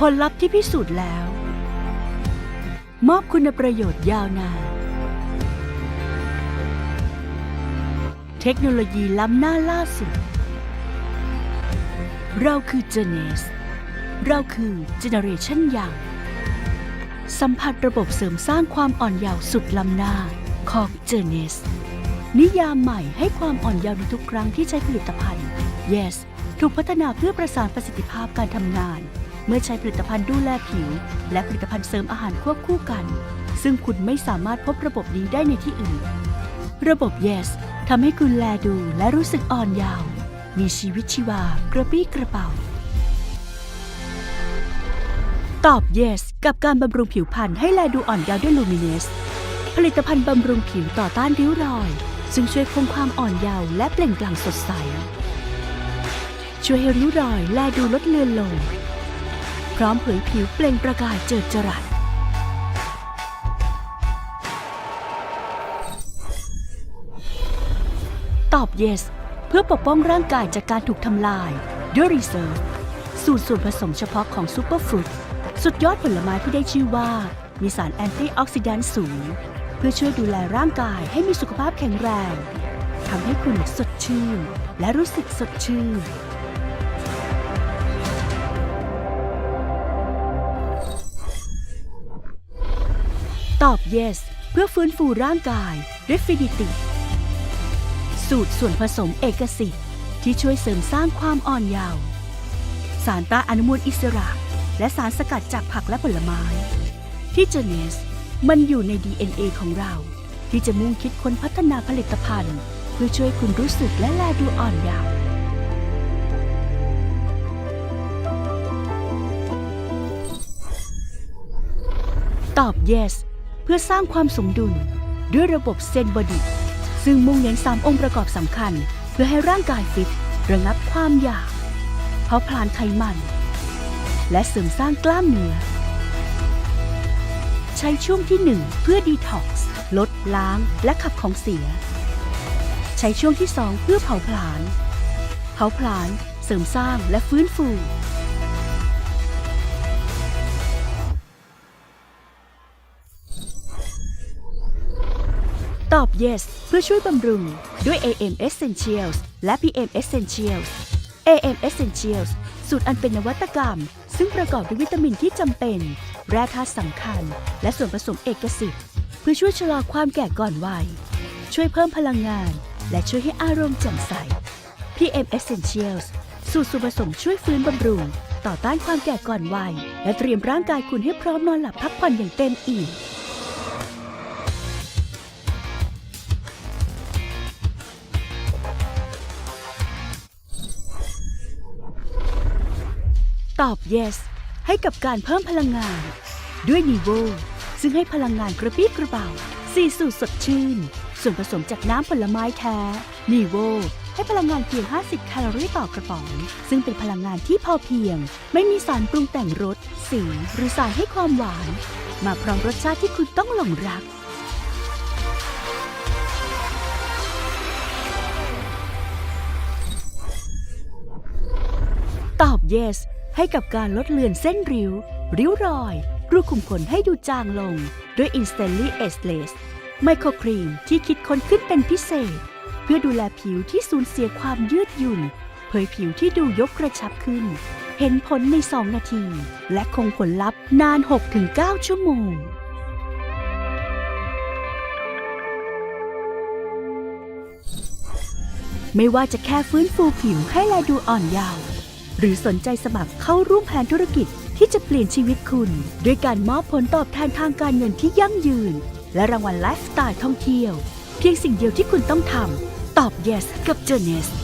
ผลลัพธ์ที่พิสูจน์แล้ว มอบคุณประโยชน์ยาวนาน เทคโนโลยีล้ำหน้าล่าสุด เราคือเจเนส เราคือเจเนเรชันยัง สัมผัสระบบเสริมสร้างความอ่อนเยาว์สุดล้ำหน้าของเจเนส นิยามใหม่ให้ความอ่อนเยาว์ในทุกครั้งที่ใช้ผลิตภัณฑ์ Yes ถูกพัฒนาเพื่อประสานประสิทธิภาพการทำงาน เมื่อใช้ผลิตภัณฑ์ดูแลผิว และผลิตภัณฑ์เสริมอาหารควบคู่กัน ซึ่งคุณไม่สามารถพบระบบนี้ได้ในที่อื่น ระบบ Yes ทำให้คุณแลดูและรู้สึกอ่อนเยาว์มีชีวิตชีวากระปี้กระเป๋า ตอบ Yes กับการบำรุงผิวพรรณให้แลดูอ่อนเยาว์ด้วยลูมิเนสผลิตภัณฑ์บำรุงผิวต่อต้านริ้วรอย ซึ่งช่วยคงความอ่อนเยาว์และเปล่งปลั่งสดใส ช่วยให้ริ้วรอยแลดูลดเลือนลง พร้อมเผยผิวเปล่งประกายเจิดจรัสตอบ yes เพื่อปกป้องร่างกายจากการถูกทำลายด้วยรีเซิร์ฟสูตรส่วนผสมเฉพาะของซูเปอร์ฟรุตสุดยอดผลไม้ที่ได้ชื่อว่า มีสารแอนตี้ออกซิแดนต์สูง เพื่อช่วยดูแลร่างกายให้มีสุขภาพแข็งแรงทำให้คุณสดชื่น และรู้สึกสดชื่น ตอบ yes เพื่อฟื้นฟูร่างกาย Refinity สูตรส่วนผสมเอกสิทธิ์ที่ช่วยเสริมสร้างความอ่อนเยาว์สารต้านอนุมูลอิสระ และสารสกัดจากผักและผลไม้ ที่เจเนส มันอยู่ใน DNA ของเรา ที่จะมุ่งคิดค้นพัฒนาผลิตภัณฑ์ เพื่อช่วยคุณรู้สึกและแลดูอ่อนเยาว์ตอบ yes เพื่อสร้างความสมดุลด้วยระบบเซนบอดีซึ่งมุ่งเน้นสามองค์ประกอบสำคัญ เพื่อให้ร่างกายฟิต ระงับความอยากเผาผลาญไขมัน และเสริมสร้างกล้ามเนื้อ ใช้ช่วงที่ 1 เพื่อดีท็อกซ์ลดล้างและขับของเสีย ใช้ช่วงที่ 2 เพื่อเผาผลาญเผาผลาญเสริมสร้างและฟื้นฟู ตอบ yes เพื่อช่วยบำรุงด้วย AM Essentials และ PM Essentials AM Essentials สูตรอันเป็นนวัตกรรม ซึ่งประกอบด้วยวิตามินที่จำเป็น แร่ธาตุสำคัญ และส่วนผสมเอกสิทธิ์ เพื่อช่วยชะลอความแก่ก่อนวัย ช่วยเพิ่มพลังงาน และช่วยให้อารมณ์แจ่มใส PM Essentials สูตรส่วนผสมช่วยฟื้นบำรุง ต่อต้านความแก่ก่อนวัย และเตรียมร่างกายคุณให้พร้อมนอนหลับพักผ่อนอย่างเต็มอิ่ม ตอบ yes ให้กับการเพิ่มพลังงาน ด้วยนีโวซึ่งให้พลังงานกระปี้กระเป๋าสี่สูตรสดชื่น ส่วนผสมจากน้ำผลไม้แท้นีโวให้พลังงานเพียง 50 แคลอรี่ต่อกระป๋อง ซึ่งเป็นพลังงานที่พอเพียง ไม่มีสารปรุงแต่งรส สี หรือสารให้ความหวาน มาพร้อมรสชาติที่คุณต้องหลงรัก ตอบ yes ให้กับการลดเลือนเส้นริ้ว ริ้วรอย รูขุมขนให้ดูจางลง ด้วย Instantly Ageless ไมโครครีมที่คิดค้นขึ้นเป็นพิเศษ เพื่อดูแลผิวที่สูญเสียความยืดหยุ่น เผยผิวที่ดูยกกระชับขึ้น เห็นผลใน 2 นาที และคงผลลัพธ์นาน 6-9 ชั่วโมงไม่ว่าจะแค่ฟื้นฟูผิวให้แลดูอ่อนเยาว์ หรือสนใจสมัครเข้าร่วมแผนธุรกิจที่จะเปลี่ยนชีวิตคุณ ด้วยการมอบผลตอบแทนทางการเงินที่ยั่งยืน และรางวัลไลฟ์สไตล์ท่องเที่ยว เพียงสิ่งเดียวที่คุณต้องทำตอบ yes กับ j o u r n e s